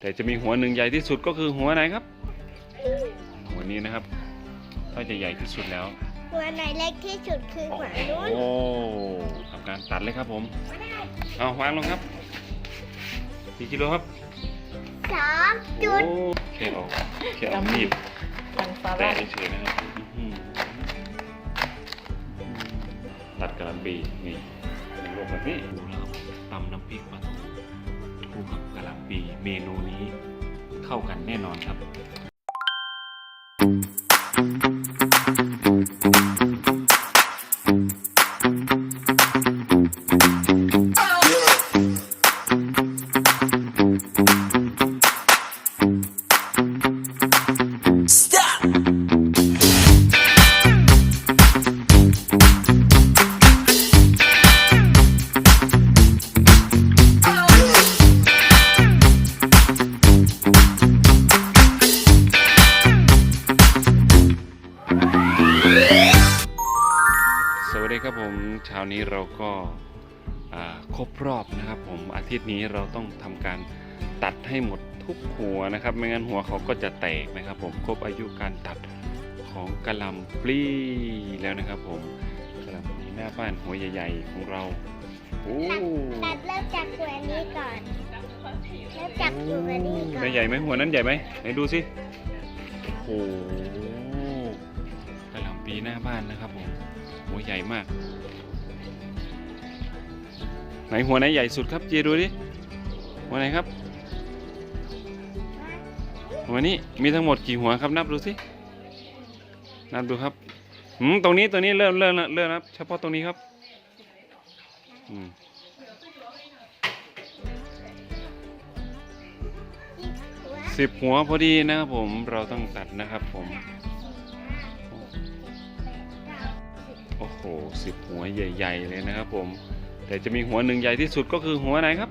แต่จะมีหัวหนึ่งใหญ่ที่สุดก็คือหัวไหนครับ หัวนี้นะครับก็จะใหญ่ที่สุดแล้ว หัวไหนเล็กที่สุดคือหัวนู้นโอ้ทำการตัดเลยครับผมเอาวางลงครับกี่กิโลครับสามจุดโอ้แค่เอาแค่เอามีดมันฟาแตะร่าเฉยๆนะครับอื้อหือตัดกระหลำปีนี่ลงแบบนี้ดูแล้วครับตำน้ำพริกปลาทู คู่กับกระหลำปีเมนูนี้เข้ากันแน่นอนครับ ครบรอบนะครับ ผมอาทิตย์นี้เราต้องทำการตัดให้หมดทุกหัวนะครับ ไม่งั้นหัวเขาก็จะแตกนะครับ ผมครบอายุการตัดของกระหลำปลีแล้วนะครับ ผมกระหลำปลีหน้าบ้านหัวใหญ่ ๆ ของเราโอ้ตัดเริ่มจากหัวนี้ก่อนเริ่มจากหัวนี้ก่อนไม่ใหญ่ไหมหัวนั้นใหญ่ไหมไหนดูสิโอ้โหกระหลำปลีหน้าบ้านนะครับผมหัวใหญ่มาก ไหนหัวไหนใหญ่สุดครับเจดูดิหัวไหนครับหัวนี้มีทั้งหมดกี่หัวครับนับดูสินับดูครับหืมตรงนี้ตัวนี้เริ่มเริ่มเริ่มนับเฉพาะตรงนี้ครับอืมสิบหัวพอดีนะครับผมเราต้องตัดนะครับผมโอ้โหสิบหัวใหญ่ ๆ เลยนะครับผม แต่จะมีหัวหนึ่งใหญ่ที่สุดก็คือหัวไหนครับ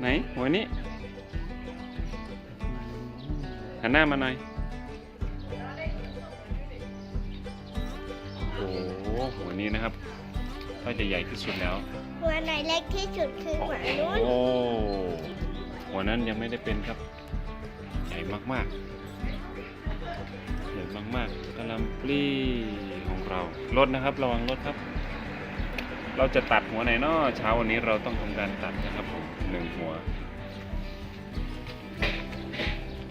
ไหนหัวนี้หันหน้ามาหน่อยโอ้โหหัวนี้นะครับ ก็จะใหญ่ที่สุดแล้วหัวไหนเล็กที่สุดคือหัวนู้นโอ้หัวนั้นยังไม่ได้เป็นครับ ใหญ่มากๆใหญ่มากๆกะหลำปลีของเรารถนะครับ ระวังรถครับ เราจะตัดหัวไหนเนาะเช้าวันนี้เราต้องทำการตัดนะครับผมหนึ่งหัว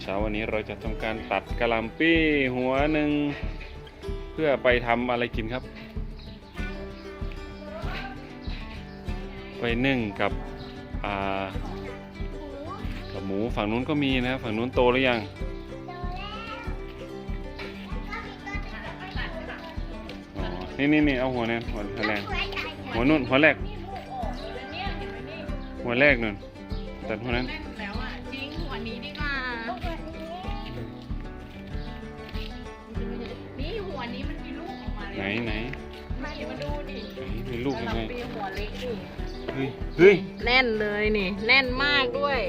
เช้าวันนี้เราจะทำการตัดกะหล่ำปี้หัวหนึ่งเพื่อไปทำอะไรกินครับ ไปนึ่งกับอ่ากับหมูฝั่งนู้นก็มีนะครับฝั่งนู้นโตหรือยังอ๋อนี่นี่นี่เอาหัวเนี่ยหัวหัวแรก หัวนู่นหัวแรกหัวแรกนู่นตัดหัวนั้น แน่นแล้วอะจริงหัวนี้ดีกว่า นี่หัวนี้มันมีลูกออกมาเลยไหนไหนมาเดี๋ยวมาดูดิไหนมีลูกยังไงปีหัวเล็กดิเฮ้ยเฮ้ยแน่นเลยนี่ แน่นมากด้วย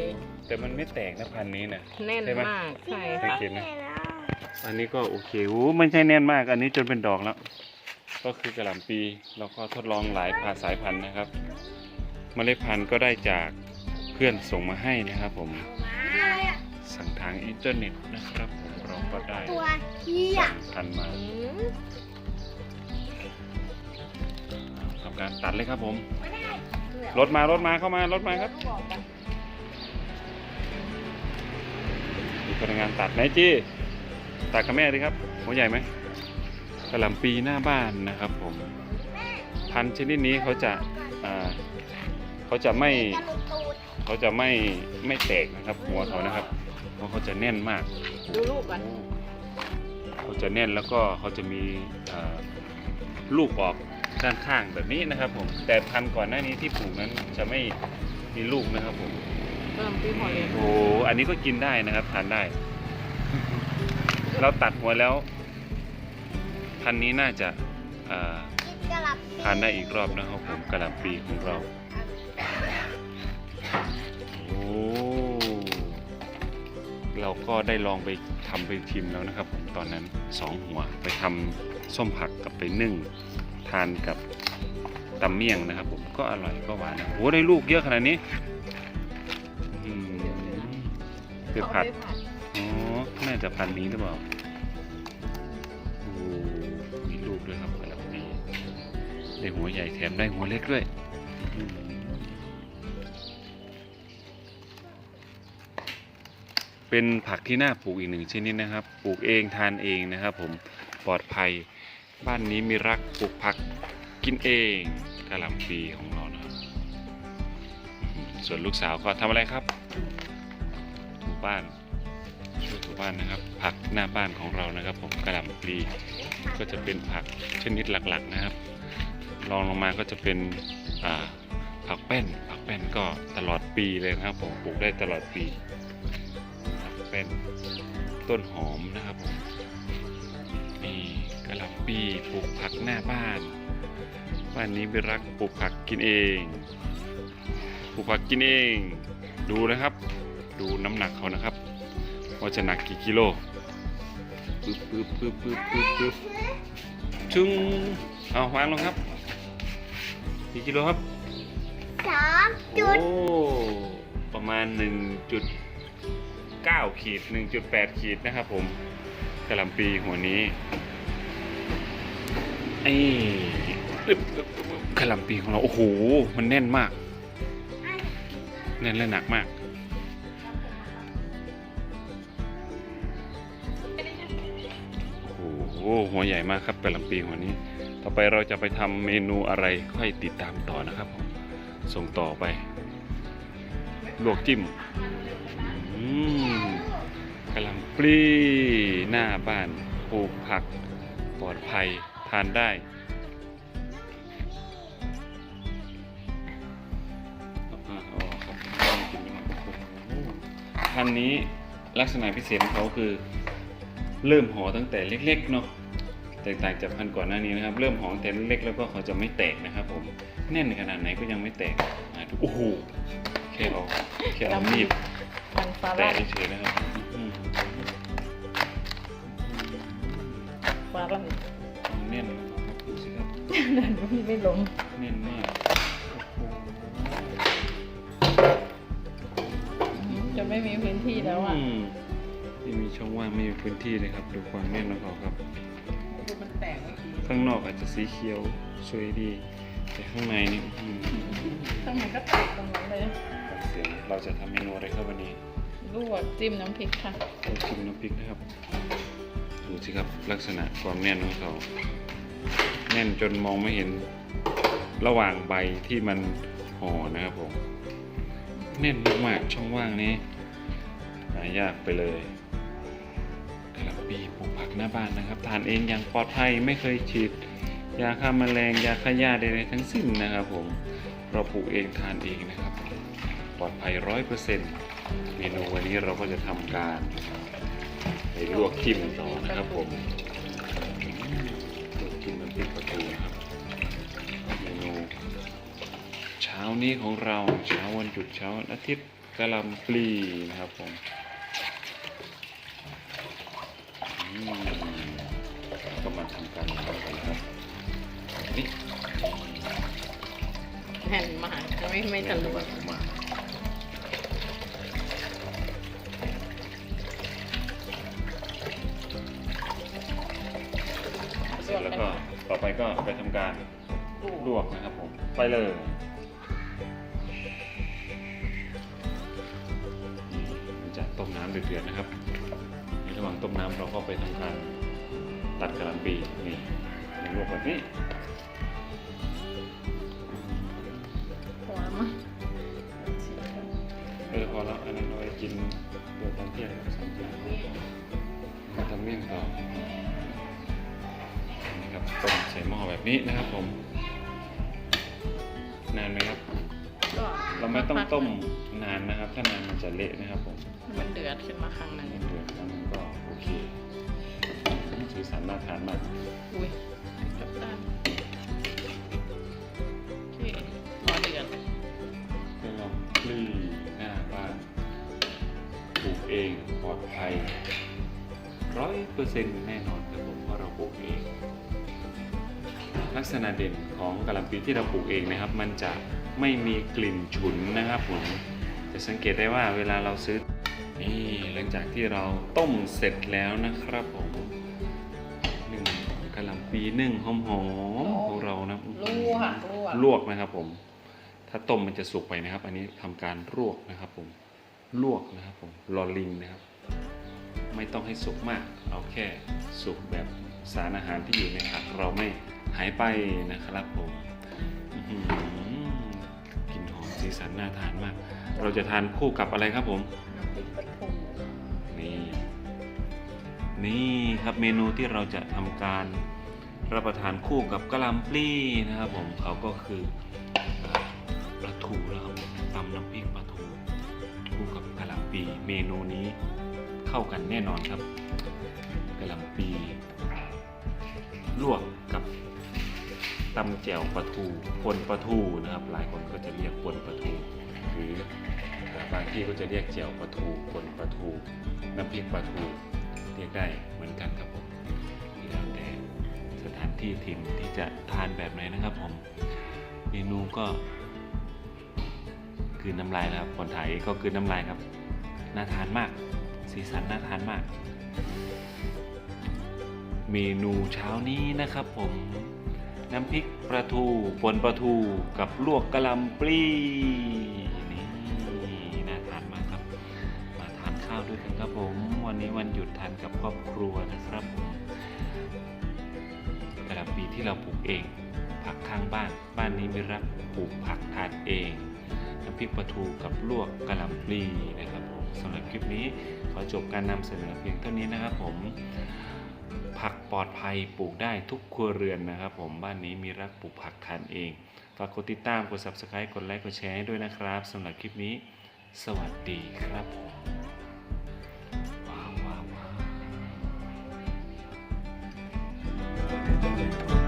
แต่มันไม่แตกนะพันธุ์นี้นะ แน่นใช่ไหม มากใช่สังค่ะเกตนะอันนี้ก็โอเคโอ้ไม่ใช่แน่นมาก อันนี้จนเป็นดอกแล้ว ก็คือกระหล่ำปีเราก็ทดลองหลายพาสายพันธุ์นะครับเมล็ดพันธุ์ก็ได้จากเพื่อนส่งมาให้นะครับผมสั่งทางอินเทอร์เน็ตนะครับผมเราก็ได้ตัวเหี้ยสั่งพันธุ์มาอืมทำการตัดเลยครับผมรถมารถมาเข้ามารถมาครับมีพนักงานตัดไหนจี้ตัดกับแม่ดิครับหัวใหญ่ไหม กระหล่ำปีหน้าบ้านนะครับผมพันธุ์ชนิดนี้เขาจะอ่าเขาจะไม่จะหลุดตูดเขาจะไม่ไม่แตกนะครับ หัวเขานะครับ เพราะเขาจะแน่นมากดูลูกก่อนเขาจะแน่นแล้วก็เขาจะมีอ่าลูกออกด้านข้างแบบนี้นะครับผมแต่พันธุ์ก่อนหน้านี้ที่ปลูกนั้นจะไม่มีลูกนะครับผมเริ่มปีหัวเล็กโอ้อันนี้ก็กินได้นะครับทานได้ เราตัดหัวแล้ว พันธุ์นี้น่าจะอ่ากินกระหลับทานได้อีกรอบนะครับผมกระหล่ำปีของเรา โอ้เราก็ได้ลองไปทำไปชิมแล้วนะครับ ผมตอนนั้นสองหัวไปทำส้มผักกับไปนึ่ง ทานกับตำเมี่ยงนะครับ ผมก็อร่อยก็หวานนะโอ้ได้ลูกเยอะขนาดนี้อืมไปผัดเขาไปผัดอ๋อน่าจะพันธุ์นี้หรือเปล่า ได้หัวใหญ่แถมได้หัวเล็กด้วยเป็นผักที่น่าปลูกอีกหนึ่งชนิดนะครับ ปลูกเองทานเองนะครับผมปลอดภัย บ้านนี้มีรักปลูกผักกินเองกระหล่ำปีของเรานะครับ ส่วนลูกสาวก็ทำอะไรครับถูบ้านช่วยถูบ้านนะครับ ผักหน้าบ้านของเรานะครับ ผมกระหล่ำปีก็จะเป็นผักชนิดหลักๆนะครับ รองลงมาก็จะเป็นผักแป้น ผักแป้นก็ตลอดปีเลยนะครับผมปลูกได้ตลอดปีผักแป้นต้นหอมนะครับผมนี่กระหล่ำปีปลูกผักหน้าบ้านบ้านนี้ไปรักปลูกผักกินเองปลูกผักกินเอง ดูนะครับ ดูน้ำหนักเขานะครับว่าจะหนักกี่กิโลปึ๊บปึ๊บปึ๊บปึ๊บปึ๊บปึ๊บชึ้งเอาวางลงครับ กี่กิโลครับสามจุดโอ้ประมาณ 1.9 ขีด 1.8 ขีดนะครับผมกระหลำปีหัวนี้ไอ้อึ๊บอึ๊บอึ๊บกระหลำปีของเรา โอ้โห มันแน่นมาก แน่นและหนักมาก อ้โหหัวใหญ่มากครับกระหลำปีหัวนี้ ต่อไปเราจะไปทำเมนูอะไรค่อยติดตามต่อนะครับผมส่งต่อไป ลวกจิ้มอืมกระหลำปลีหน้าบ้านปลูกผักปลอดภัยทานได้อ่านไปแล้วโอ้โหพันนี้ลักษณะพิเศษของเขาคือ เริ่มห่อตั้งแต่เล็กๆเนาะแตกต่างจากพันธุ์ก่อนหน้านี้นะครับ เริ่มห่อตั้งแต่เล็กๆแล้วก็เขาจะไม่แตกนะครับผมแน่นขนาดไหนก็ยังไม่แตกนะดูโอ้โหแค่เอาแค่เอามีดมันฝแตะรั่งเฉยๆนะครับอืมฝรั่งมันแน่นนะครับดูสิครับนั่นพี่ไม่ลงแน่นมากโอ้โหจะไม่มีพื้นที่แล้วอะอืม ไม่มีช่องว่างไม่มีพื้นที่เลยครับ ดูความแน่นของเขาครับดูมันแตกเมื่อกี้ข้างนอกอาจจะสีเขียวสวยดี แต่ข้างในนี่อื้อหือข้างในก็แตกตรงนั้นเลยเสียงเราจะทำเมนูอะไรครับวันนี้ลวกจิ้มน้ำพริกค่ะเราชิมน้ำพริกนะครับ ดูสิครับลักษณะความแน่นของเขา แน่นจนมองไม่เห็นระหว่างใบที่มันห่อนะครับผม แน่นมากๆช่องว่างนี้หายากไปเลยกระหล่ำ ปีปลูกผักหน้าบ้านนะครับ ทานเองอย่างปลอดภัยไม่เคยฉีดยาฆ่าแมลงยาฆ่าหญ้าใดๆทั้งสิ้นนะครับผมเราปลูกเองทานเองนะครับ ปลอดภัยร้อยเปอร์เซ็นต์เมนูวันนี้เราก็จะทำการไปลวกจิ้มต่อนะครับผมลวกจิ้มน้ำพริกปลาทูนะครับเมนูเช้านี้ของเราเช้าวันหยุดเช้าวันอาทิตย์กะหล่ำปลีนะครับผม ไม่ไม่ทะลุมาเสร็จแล้วก็ต่อไปก็ไปทำการลวกนะครับผมไปเลยมันจะต้มน้ำเดือดๆนะครับในระหว่างต้มน้ำเราก็ไปทำการตัดกระหล่ำปีนี่ลวกแบบนี้ พอแล้วอันนั้นเราไปกินเดี๋ยวตอนเที่ยงสามทุ่มมาทำเมี่ยงต่อนี่ครับต้มใส่หม้อแบบนี้นะครับผม นานไหมครับก็เราไม่ต้องต้มนานนะครับ ถ้านานมันจะเละนะครับผมมันเดือดขึ้นมาครั้งหนึ่งเดือดแล้วมันก็โอเคสีสันน่าทานมากอุ้ยกับด้าน เองปลอดภัยร้อยเปอร์เซ็นต์แน่นอนครับผมเพราะเราปลูกเอง ลักษณะเด่นของกะหล่ำปีที่เราปลูกเองนะครับ มันจะไม่มีกลิ่นฉุนนะครับผมจะสังเกตได้ว่าเวลาเราซื้อนี่หลังจากที่เราต้มเสร็จแล้วนะครับผมหนึ่งกะหล่ำปีนึ่งหอมๆของเรานะลวกลวกลวกนะครับผม ถ้าต้มมันจะสุกไปนะครับ อันนี้ทำการลวกนะครับผม ลวกนะครับผมลอลิงนะครับ ไม่ต้องให้สุกมาก เอาแค่สุกแบบสารอาหารที่อยู่ในผักเราไม่หายไปนะครับผมอื้อหือกลิ่นหอมสีสันน่าทานมาก เราจะทานคู่กับอะไรครับผมน้ำพริกปลาทูนี่นี่ครับเมนูที่เราจะทำการรับประทานคู่กับกะหล่ำปลีนะครับผมเขาก็คือเอ่อปลาทูนะครับผมตำน้ำพริกปลาทูคู่ กับกะหล่ำปีเมนูนี้เข้ากันแน่นอนครับกะหล่ำปีลวกกับตำแจ่วปลาทูปนปลาทูนะครับ หลายคนก็จะเรียกปนปลาทูหรือบางที่ก็จะเรียกเจียวปลาทูปนปลาทูน้ำพริกปลาทูเรียกได้เหมือนกันครับผมนี่แล้วแต่สถานที่ถิ่นที่จะทานแบบไหนนะครับผมเมนูก็ คืนน้ำลายแล้วครับคนไทยก็คืนน้ำลายครับ น่าทานมาก สีสันน่าทานมาก เมนูเช้านี้นะครับผม น้ำพริกปลาทูปนปลาทูกับลวกกะหล่ำปลีนี่น่าทานมากครับ มาทานข้าวด้วยกันครับผม วันนี้วันหยุดทานกับครอบครัวนะครับผมกะหล่ำปลีที่เราปลูกเองผักข้างบ้าน บ้านนี้มีรักปลูกผักทานเอง น้ำพริกปลาทูกับลวกกระหล่ำปลีนะครับผมสำหรับคลิปนี้ขอจบการนำเสนอเพียงเท่านี้นะครับผมผักปลอดภัยปลูกได้ทุกครัวเรือนนะครับ ผมบ้านนี้มีรักปลูกผักทานเองฝากกดติดตามกด subscribe กดไลค์กดแชร์ให้ด้วยนะครับสำหรับคลิปนี้ สวัสดีครับผมว้าวว้าวว้าว